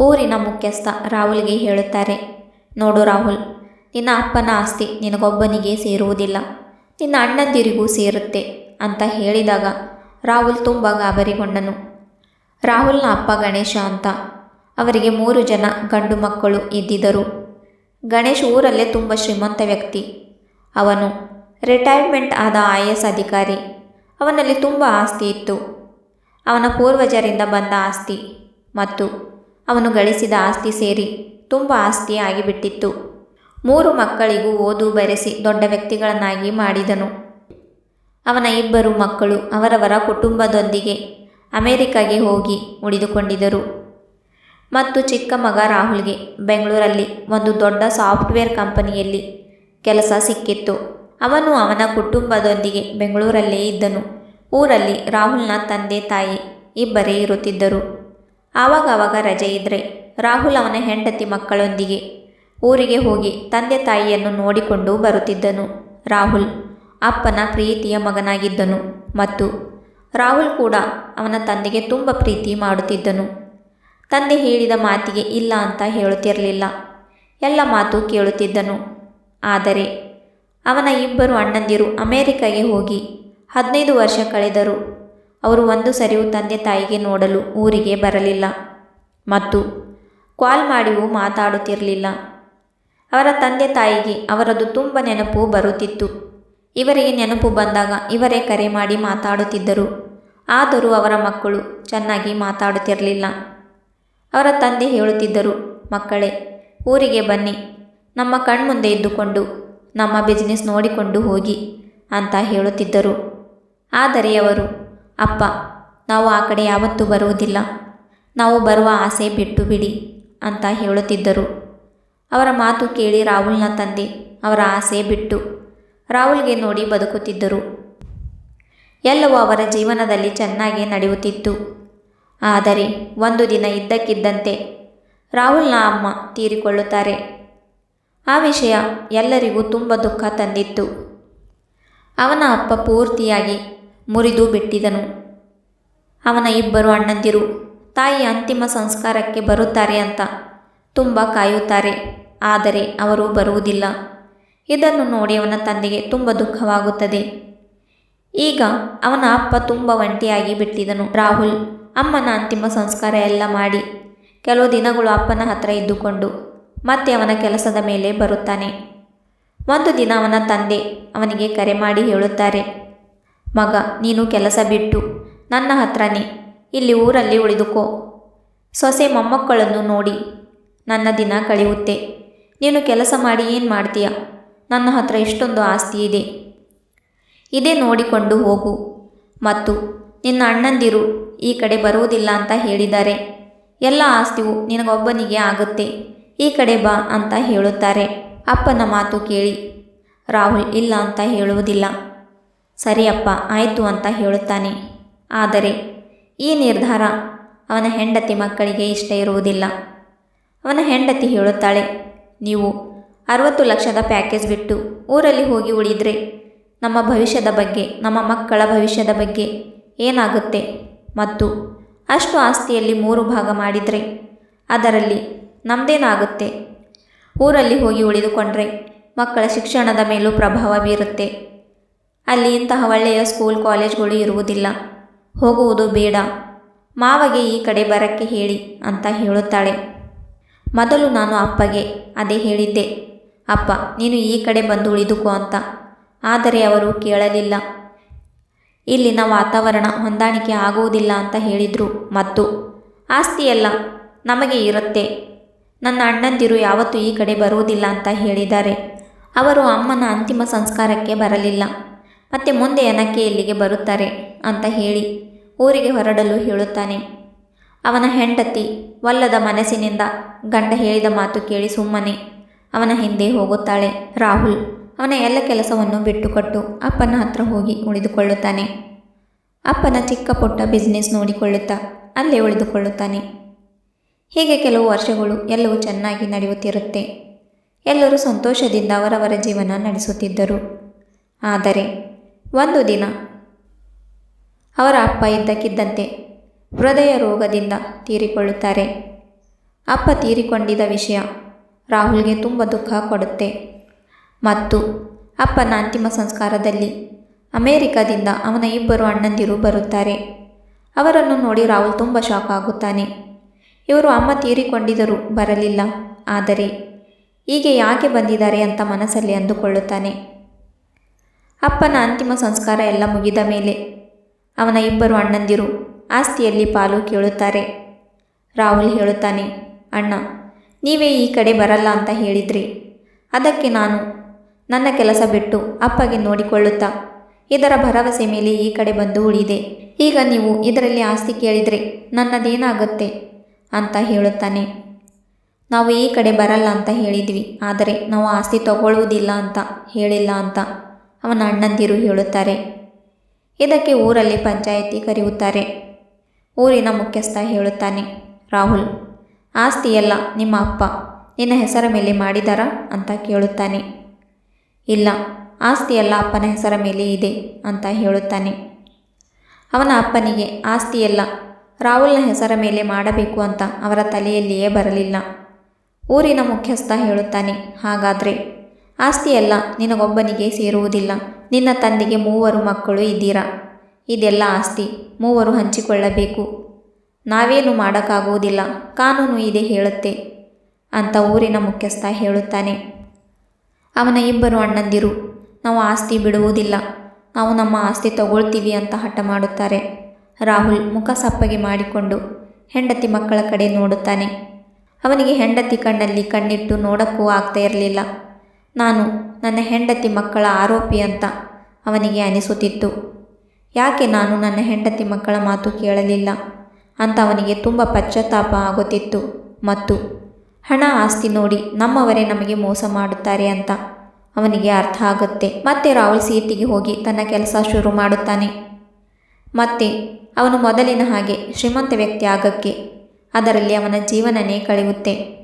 ಊರಿನ ಮುಖ್ಯಸ್ಥ ರಾಹುಲ್ಗೆ ಹೇಳುತ್ತಾರೆ, ನೋಡು ರಾಹುಲ್, ನಿನ್ನ ಅಪ್ಪನ ಆಸ್ತಿ ನಿನಗೊಬ್ಬನಿಗೆ ಸೇರುವುದಿಲ್ಲ, ನಿನ್ನ ಅಣ್ಣಂದಿರಿಗೂ ಸೇರುತ್ತೆ ಅಂತ ಹೇಳಿದಾಗ ರಾಹುಲ್ ತುಂಬ ಗಾಬರಿಗೊಂಡನು. ರಾಹುಲ್ನ ಅಪ್ಪ ಗಣೇಶ ಅಂತ. ಅವರಿಗೆ ಮೂರು ಜನ ಗಂಡು ಮಕ್ಕಳು ಇದ್ದಿದ್ದರು. ಗಣೇಶ್ ಊರಲ್ಲೇ ತುಂಬ ಶ್ರೀಮಂತ ವ್ಯಕ್ತಿ. ಅವನು ರಿಟೈರ್ಮೆಂಟ್ ಆದ ಐ ಎಸ್ ಅಧಿಕಾರಿ. ಅವನಲ್ಲಿ ತುಂಬ ಆಸ್ತಿ ಇತ್ತು. ಅವನ ಪೂರ್ವಜರಿಂದ ಬಂದ ಆಸ್ತಿ ಮತ್ತು ಅವನು ಗಳಿಸಿದ ಆಸ್ತಿ ಸೇರಿ ತುಂಬ ಆಸ್ತಿ ಆಗಿಬಿಟ್ಟಿತ್ತು. ಮೂರು ಮಕ್ಕಳಿಗೂ ಓದು ಬರೆಸಿ ದೊಡ್ಡ ವ್ಯಕ್ತಿಗಳನ್ನಾಗಿ ಮಾಡಿದನು. ಅವನ ಇಬ್ಬರು ಮಕ್ಕಳು ಅವರವರ ಕುಟುಂಬದೊಂದಿಗೆ ಅಮೆರಿಕಾಗೆ ಹೋಗಿ ಉಳಿದುಕೊಂಡಿದ್ದರು. ಮತ್ತು ಚಿಕ್ಕ ಮಗ ರಾಹುಲ್ಗೆ ಬೆಂಗಳೂರಲ್ಲಿ ಒಂದು ದೊಡ್ಡ ಸಾಫ್ಟ್ವೇರ್ ಕಂಪನಿಯಲ್ಲಿ ಕೆಲಸ ಸಿಕ್ಕಿತ್ತು. ಅವನು ಅವನ ಕುಟುಂಬದೊಂದಿಗೆ ಬೆಂಗಳೂರಲ್ಲೇ ಇದ್ದನು. ಊರಲ್ಲಿ ರಾಹುಲ್ನ ತಂದೆ ತಾಯಿ ಇಬ್ಬರೇ ಇರುತ್ತಿದ್ದರು. ಆವಾಗವಾಗ ರಜೆ ಇದ್ದರೆ ರಾಹುಲ್ ಅವನ ಹೆಂಡತಿ ಮಕ್ಕಳೊಂದಿಗೆ ಊರಿಗೆ ಹೋಗಿ ತಂದೆ ತಾಯಿಯನ್ನು ನೋಡಿಕೊಂಡು ಬರುತ್ತಿದ್ದನು ರಾಹುಲ್. ಅಪ್ಪನ ಪ್ರೀತಿಯ ಮಗನಾಗಿದ್ದನು ಮತ್ತು ರಾಹುಲ್ ಕೂಡ ಅವನ ತಂದೆಗೆ ತುಂಬ ಪ್ರೀತಿ ಮಾಡುತ್ತಿದ್ದನು. ತಂದೆ ಹೇಳಿದ ಮಾತಿಗೆ ಇಲ್ಲ ಅಂತ ಹೇಳುತ್ತಿರಲಿಲ್ಲ. ಎಲ್ಲ ಮಾತು ಕೇಳುತ್ತಿದ್ದನು. ಆದರೆ ಅವನ ಇಬ್ಬರು ಅಣ್ಣಂದಿರು ಅಮೇರಿಕಾಗೆ ಹೋಗಿ ಹದಿನೈದು ವರ್ಷ ಕಳೆದರು. ಅವರು ಒಂದು ಸರಿಯೂ ತಂದೆ ತಾಯಿಗೆ ನೋಡಲು ಊರಿಗೆ ಬರಲಿಲ್ಲ. ಮತ್ತು ಕಾಲ್ ಮಾಡಿಯೂ ಮಾತಾಡುತ್ತಿರಲಿಲ್ಲ. ಅವರ ತಂದೆ ತಾಯಿಗೆ ಅವರದು ತುಂಬ ನೆನಪು ಬರುತ್ತಿತ್ತು. ಇವರಿಗೆ ನೆನಪು ಬಂದಾಗ ಇವರೇ ಕರೆ ಮಾಡಿ ಮಾತಾಡುತ್ತಿದ್ದರು. ಆದರೂ ಅವರ ಮಕ್ಕಳು ಚೆನ್ನಾಗಿ ಮಾತಾಡುತ್ತಿರಲಿಲ್ಲ. ಅವರ ತಂದೆ ಹೇಳುತ್ತಿದ್ದರು, ಮಕ್ಕಳೇ, ಊರಿಗೆ ಬನ್ನಿ. ನಮ್ಮ ಕಣ್ಮುಂದೆ ಇದ್ದುಕೊಂಡು ನಮ್ಮ ಬಿಸ್ನೆಸ್ ನೋಡಿಕೊಂಡು ಹೋಗಿ ಅಂತ ಹೇಳುತ್ತಿದ್ದರು. ಆದರೆ ಅವರು ಅಪ್ಪ, ನಾವು ಆ ಕಡೆ ಯಾವತ್ತೂ ಬರುವುದಿಲ್ಲ. ನಾವು ಬರುವ ಆಸೆ ಬಿಟ್ಟು ಬಿಡಿ ಅಂತ ಹೇಳುತ್ತಿದ್ದರು. ಅವರ ಮಾತು ಕೇಳಿ ರಾಹುಲ್ನ ತಂದೆ ಅವರ ಆಸೆ ಬಿಟ್ಟು ರಾಹುಲ್ಗೆ ನೋಡಿ ಬದುಕುತ್ತಿದ್ದರು. ಎಲ್ಲವೂ ಅವರ ಜೀವನದಲ್ಲಿ ಚೆನ್ನಾಗಿ ನಡೆಯುತ್ತಿತ್ತು. ಆದರೆ ಒಂದು ದಿನ ಇದ್ದಕ್ಕಿದ್ದಂತೆ ರಾಹುಲ್ನ ಅಮ್ಮ ತೀರಿಕೊಳ್ಳುತ್ತಾರೆ. ಆ ವಿಷಯ ಎಲ್ಲರಿಗೂ ತುಂಬ ದುಃಖ ತಂದಿತ್ತು. ಅವನ ಅಪ್ಪ ಪೂರ್ತಿಯಾಗಿ ಮುರಿದು ಬಿಟ್ಟಿದನು. ಅವನ ಇಬ್ಬರು ಅಣ್ಣಂದಿರು, ತಾಯಿ ಅಂತಿಮ ಸಂಸ್ಕಾರಕ್ಕೆ ಬರುತ್ತಾರೆ ಅಂತ ತುಂಬ ಕಾಯುತ್ತಾರೆ. ಆದರೆ ಅವರು ಬರುವುದಿಲ್ಲ. ಇದನ್ನು ನೋಡಿ ಅವನ ತಂದೆಗೆ ತುಂಬ ದುಃಖವಾಗುತ್ತದೆ. ಈಗ ಅವನ ಅಪ್ಪ ತುಂಬ ಒಂಟಿಯಾಗಿ ಬಿಟ್ಟಿದನು. ರಾಹುಲ್, ಅಮ್ಮನ ಅಂತಿಮ ಸಂಸ್ಕಾರ ಎಲ್ಲ ಮಾಡಿ ಕೆಲವು ದಿನಗಳು ಅಪ್ಪನ ಹತ್ರ ಇದ್ದುಕೊಂಡು ಮತ್ತೆ ಅವನ ಕೆಲಸದ ಮೇಲೆ ಬರುತ್ತಾನೆ. ಒಂದು ದಿನ ಅವನ ತಂದೆ ಅವನಿಗೆ ಕರೆ ಮಾಡಿ ಹೇಳುತ್ತಾರೆ. ಮಗ, ನೀನು ಕೆಲಸ ಬಿಟ್ಟು, ನನ್ನ ಹತ್ರನೇ ಇಲ್ಲಿ ಊರಲ್ಲಿ ಉಳಿದುಕೋ. ಸೊಸೆ ಮೊಮ್ಮಕ್ಕಳನ್ನು ನೋಡಿ, ನನ್ನ ದಿನ ಕಳೆಯುತ್ತೆ. ನೀನು ಕೆಲಸ ಮಾಡಿ ಏನು ಮಾಡ್ತೀಯ? ನನ್ನ ಹತ್ರ ಇಷ್ಟೊಂದು ಆಸ್ತಿ ಇದೆ. ಇದೇ ನೋಡಿಕೊಂಡು ಹೋಗು. ಮತ್ತು, ನಿನ್ನ ಅಣ್ಣಂದಿರು ಈ ಕಡೆ ಬರುವುದಿಲ್ಲ ಅಂತ ಹೇಳಿದ್ದಾರೆ. ಎಲ್ಲ ಆಸ್ತಿಯು ನಿನಗೊಬ್ಬನಿಗೆ ಆಗುತ್ತೆ. ಈ ಕಡೆ ಬಾ ಅಂತ ಹೇಳುತ್ತಾರೆ. ಅಪ್ಪನ ಮಾತು ಕೇಳಿ. ರಾಹುಲ್ ಇಲ್ಲ ಅಂತ ಹೇಳುವುದಿಲ್ಲ. ಸರಿ ಅಪ್ಪ ಆಯಿತು ಅಂತ ಹೇಳುತ್ತಾನೆ. ಆದರೆ ಈ ನಿರ್ಧಾರ ಅವನ ಹೆಂಡತಿ ಮಕ್ಕಳಿಗೆ ಇಷ್ಟ ಇರುವುದಿಲ್ಲ. ಅವನ ಹೆಂಡತಿ ಹೇಳುತ್ತಾಳೆ, ನೀವು ಅರವತ್ತು ಲಕ್ಷದ ಪ್ಯಾಕೇಜ್ ಬಿಟ್ಟು ಊರಲ್ಲಿ ಹೋಗಿ ಉಳಿದರೆ ನಮ್ಮ ಭವಿಷ್ಯದ ಬಗ್ಗೆ, ನಮ್ಮ ಮಕ್ಕಳ ಭವಿಷ್ಯದ ಬಗ್ಗೆ ಏನಾಗುತ್ತೆ? ಮತ್ತು ಅಷ್ಟು ಆಸ್ತಿಯಲ್ಲಿ ಮೂರು ಭಾಗ ಮಾಡಿದರೆ ಅದರಲ್ಲಿ ನಮ್ಮದೇನಾಗುತ್ತೆ ಊರಲ್ಲಿ ಹೋಗಿ ಉಳಿದುಕೊಂಡ್ರೆ ಮಕ್ಕಳ ಶಿಕ್ಷಣದ ಮೇಲೂ ಪ್ರಭಾವ ಬೀರುತ್ತೆ. ಅಲ್ಲಿ ಇಂತಹ ಒಳ್ಳೆಯ ಸ್ಕೂಲ್ ಕಾಲೇಜ್ಗಳು ಇರುವುದಿಲ್ಲ. ಹೋಗುವುದು ಬೇಡ. ಮಾವಗೆ ಈ ಕಡೆ ಬರಕ್ಕೆ ಹೇಳಿ ಅಂತ ಹೇಳುತ್ತಾಳೆ. ಮೊದಲು ನಾನು ಅಪ್ಪಗೆ ಅದೇ ಹೇಳಿದ್ದೆ. ಅಪ್ಪ, ನೀನು ಈ ಕಡೆ ಬಂದು ಉಳಿದುಕೋ ಅಂತ. ಆದರೆ ಅವರು ಕೇಳಲಿಲ್ಲ. ಇಲ್ಲಿನ ವಾತಾವರಣ ಹೊಂದಾಣಿಕೆ ಆಗುವುದಿಲ್ಲ ಅಂತ ಹೇಳಿದರು ಮತ್ತು, ಆಸ್ತಿಯಲ್ಲ, ನಮಗೆ ಇರುತ್ತೆ. ನನ್ನ ಅಣ್ಣಂದಿರು ಯಾವತ್ತೂ ಈ ಕಡೆ ಬರುವುದಿಲ್ಲ ಅಂತ ಹೇಳಿದ್ದಾರೆ. ಅವರು ಅಮ್ಮನ ಅಂತಿಮ ಸಂಸ್ಕಾರಕ್ಕೆ ಬರಲಿಲ್ಲ. ಮತ್ತೆ ಮುಂದೆ ಏನಕ್ಕೆ ಇಲ್ಲಿಗೆ ಬರುತ್ತಾರೆ ಅಂತ ಹೇಳಿ ಊರಿಗೆ ಹೊರಡಲು ಹೇಳುತ್ತಾನೆ. ಅವನ ಹೆಂಡತಿ ವಲ್ಲದ ಮನಸ್ಸಿನಿಂದ ಗಂಡ ಹೇಳಿದ ಮಾತು ಕೇಳಿ ಸುಮ್ಮನೆ. ಅವನ ಹಿಂದೆ ಹೋಗುತ್ತಾಳೆ ರಾಹುಲ್. ಅವನ ಎಲ್ಲ ಕೆಲಸವನ್ನು ಬಿಟ್ಟುಕೊಟ್ಟು ಅಪ್ಪನ ಹತ್ರ ಹೋಗಿ ಉಳಿದುಕೊಳ್ಳುತ್ತಾನೆ. ಅಪ್ಪನ ಚಿಕ್ಕ ಪುಟ್ಟ ಬಿಸ್ನೆಸ್ ನೋಡಿಕೊಳ್ಳುತ್ತಾ ಅಲ್ಲೇ ಉಳಿದುಕೊಳ್ಳುತ್ತಾನೆ. ಹೀಗೆ ಕೆಲವು ವರ್ಷಗಳು ಎಲ್ಲವೂ ಚೆನ್ನಾಗಿ ನಡೆಯುತ್ತಿರುತ್ತೆ. ಎಲ್ಲರೂ ಸಂತೋಷದಿಂದ ಅವರವರ ಜೀವನ ನಡೆಸುತ್ತಿದ್ದರು. ಆದರೆ ಒಂದು ದಿನ. ಅವರ ಅಪ್ಪ ಇದ್ದಕ್ಕಿದ್ದಂತೆ ಹೃದಯ ರೋಗದಿಂದ ತೀರಿಕೊಳ್ಳುತ್ತಾರೆ. ಅಪ್ಪ ತೀರಿಕೊಂಡಿದ್ದ ವಿಷಯ ರಾಹುಲ್ಗೆ ತುಂಬ ದುಃಖ ಕೊಡುತ್ತೆ. ಮತ್ತು ಅಪ್ಪನ ಅಂತಿಮ ಸಂಸ್ಕಾರದಲ್ಲಿ ಅಮೇರಿಕಾದಿಂದ ಅವನ ಇಬ್ಬರು ಅಣ್ಣಂದಿರು ಬರುತ್ತಾರೆ. ಅವರನ್ನು ನೋಡಿ ರಾಹುಲ್ ತುಂಬ ಶಾಕ್ ಆಗುತ್ತಾನೆ. ಇವರು ಅಮ್ಮ ತೀರಿಕೊಂಡಿದ್ದರೂ ಬರಲಿಲ್ಲ. ಆದರೆ ಹೀಗೆ ಯಾಕೆ ಬಂದಿದ್ದಾರೆ ಅಂತ ಮನಸ್ಸಲ್ಲಿ ಅಂದುಕೊಳ್ಳುತ್ತಾನೆ. ಅಪ್ಪನ ಅಂತಿಮ ಸಂಸ್ಕಾರ ಎಲ್ಲ ಮುಗಿದ ಮೇಲೆ ಅವನ ಇಬ್ಬರು ಅಣ್ಣಂದಿರು ಆಸ್ತಿಯಲ್ಲಿ ಪಾಲು ಕೇಳುತ್ತಾರೆ. ರಾಹುಲ್ ಹೇಳುತ್ತಾನೆ, ಅಣ್ಣ, ನೀವೇ ಈ ಕಡೆ ಬರಲ್ಲ ಅಂತ ಹೇಳಿದ್ರಿ. ಅದಕ್ಕೆ ನಾನು ನನ್ನ ಕೆಲಸ ಬಿಟ್ಟು ಅಪ್ಪಗೆ ನೋಡಿಕೊಳ್ಳುತ್ತಾ, ಇದರ ಭರವಸೆ ಮೇಲೆ ಈ ಕಡೆ ಬಂದು ಉಳಿದೆ. ಈಗ ನೀವು ಇದರಲ್ಲಿ ಆಸ್ತಿ ಕೇಳಿದರೆ ನನ್ನದೇನಾಗುತ್ತೆ? ಅಂತ ಹೇಳುತ್ತಾನೆ. ನಾವು ಈ ಕಡೆ ಬರಲ್ಲ ಅಂತ ಹೇಳಿದ್ವಿ, ಆದರೆ ನಾವು ಆಸ್ತಿ ತಗೊಳ್ಳುವುದಿಲ್ಲ ಅಂತ ಹೇಳಿಲ್ಲ ಅಂತ. ಅವನ ಅಣ್ಣಂದಿರು ಹೇಳುತ್ತಾರೆ, ಇದಕ್ಕೆ ಊರಲ್ಲಿ ಪಂಚಾಯಿತಿ ಕರೆಯುತ್ತಾರೆ. ಊರಿನ ಮುಖ್ಯಸ್ಥ ಹೇಳುತ್ತಾನೆ, ರಾಹುಲ್ ಆಸ್ತಿ ಎಲ್ಲ ನಿಮ್ಮ ಅಪ್ಪ, ನಿನ್ನ ಹೆಸರ ಮೇಲೆ ಮಾಡಿದಾರಾ? ಅಂತ ಕೇಳುತ್ತಾನೆ. ಇಲ್ಲ, ಆಸ್ತಿಯೆಲ್ಲ ಅಪ್ಪನ ಹೆಸರ ಮೇಲೆ ಇದೆ, ಅಂತ ಹೇಳುತ್ತಾನೆ. ಅವನ ಅಪ್ಪನಿಗೆ, ಆಸ್ತಿಯೆಲ್ಲ, ರಾಹುಲ್ನ ಹೆಸರ ಮೇಲೆ ಮಾಡಬೇಕು ಅಂತ ಅವರ ತಲೆಯಲ್ಲಿಯೇ ಬರಲಿಲ್ಲ. ಊರಿನ ಮುಖ್ಯಸ್ಥ ಹೇಳುತ್ತಾನೆ, ಹಾಗಾದರೆ ಆಸ್ತಿಯೆಲ್ಲ ನಿನಗೊಬ್ಬನಿಗೆ ಸೇರುವುದಿಲ್ಲ. ನಿನ್ನ ತಂದೆಗೆ ಮೂವರು ಮಕ್ಕಳು ಇದ್ದೀರಾ? ಇದೆಲ್ಲ ಆಸ್ತಿ, ಮೂವರು ಹಂಚಿಕೊಳ್ಳಬೇಕು. ನಾವೇನು ಮಾಡೋಕ್ಕಾಗುವುದಿಲ್ಲ, ಕಾನೂನು ಇದೆ ಹೇಳುತ್ತೆ, ಅಂತ ಊರಿನ ಮುಖ್ಯಸ್ಥ ಹೇಳುತ್ತಾನೆ. ಅವನ ಇಬ್ಬರು ಅಣ್ಣಂದಿರು, ನಾವು ಆಸ್ತಿ ಬಿಡುವುದಿಲ್ಲ, ನಾವು ನಮ್ಮ ಆಸ್ತಿ ತಗೊಳ್ತೀವಿ ಅಂತ ಹಠ ಮಾಡುತ್ತಾರೆ. ರಾಹುಲ್ ಮುಖ ಸಪ್ಪಗೆ ಮಾಡಿಕೊಂಡು ಹೆಂಡತಿ ಮಕ್ಕಳ ಕಡೆ ನೋಡುತ್ತಾನೆ. ಅವನಿಗೆ ಹೆಂಡತಿ ಕಣ್ಣಲ್ಲಿ ಕಣ್ಣಿಟ್ಟು ನೋಡಕ್ಕೂ ಆಗ್ತಾ ಇರಲಿಲ್ಲ. ನಾನು ನನ್ನ ಹೆಂಡತಿ ಮಕ್ಕಳ ಆರೋಪಿ ಅಂತ ಅವನಿಗೆ ಅನಿಸುತ್ತಿತ್ತು. ಯಾಕೆ ನಾನು ನನ್ನ ಹೆಂಡತಿ ಮಕ್ಕಳ ಮಾತು ಕೇಳಲಿಲ್ಲ? ಅಂತ ಅವನಿಗೆ ತುಂಬ ಪಶ್ಚಾತ್ತಾಪ ಆಗುತ್ತಿತ್ತು. ಮತ್ತು, ಹಣ ಆಸ್ತಿ ನೋಡಿ ನಮ್ಮವರೇ ನಮಗೆ ಮೋಸ ಮಾಡುತ್ತಾರೆ ಅಂತ ಅವನಿಗೆ ಅರ್ಥ ಆಗುತ್ತೆ. ಮತ್ತೆ ರಾಹುಲ್ ಸೀಟಿಗೆ ಹೋಗಿ ತನ್ನ ಕೆಲಸ ಶುರು ಮಾಡುತ್ತಾನೆ. ಮತ್ತೆ, ಅವನು ಮೊದಲಿನ ಹಾಗೆ ಶ್ರೀಮಂತ ವ್ಯಕ್ತಿ ಆಗಕ್ಕೆ ಅದರಲ್ಲಿ ಅವನ ಜೀವನನೇ ಕಳೆಯುತ್ತೆ.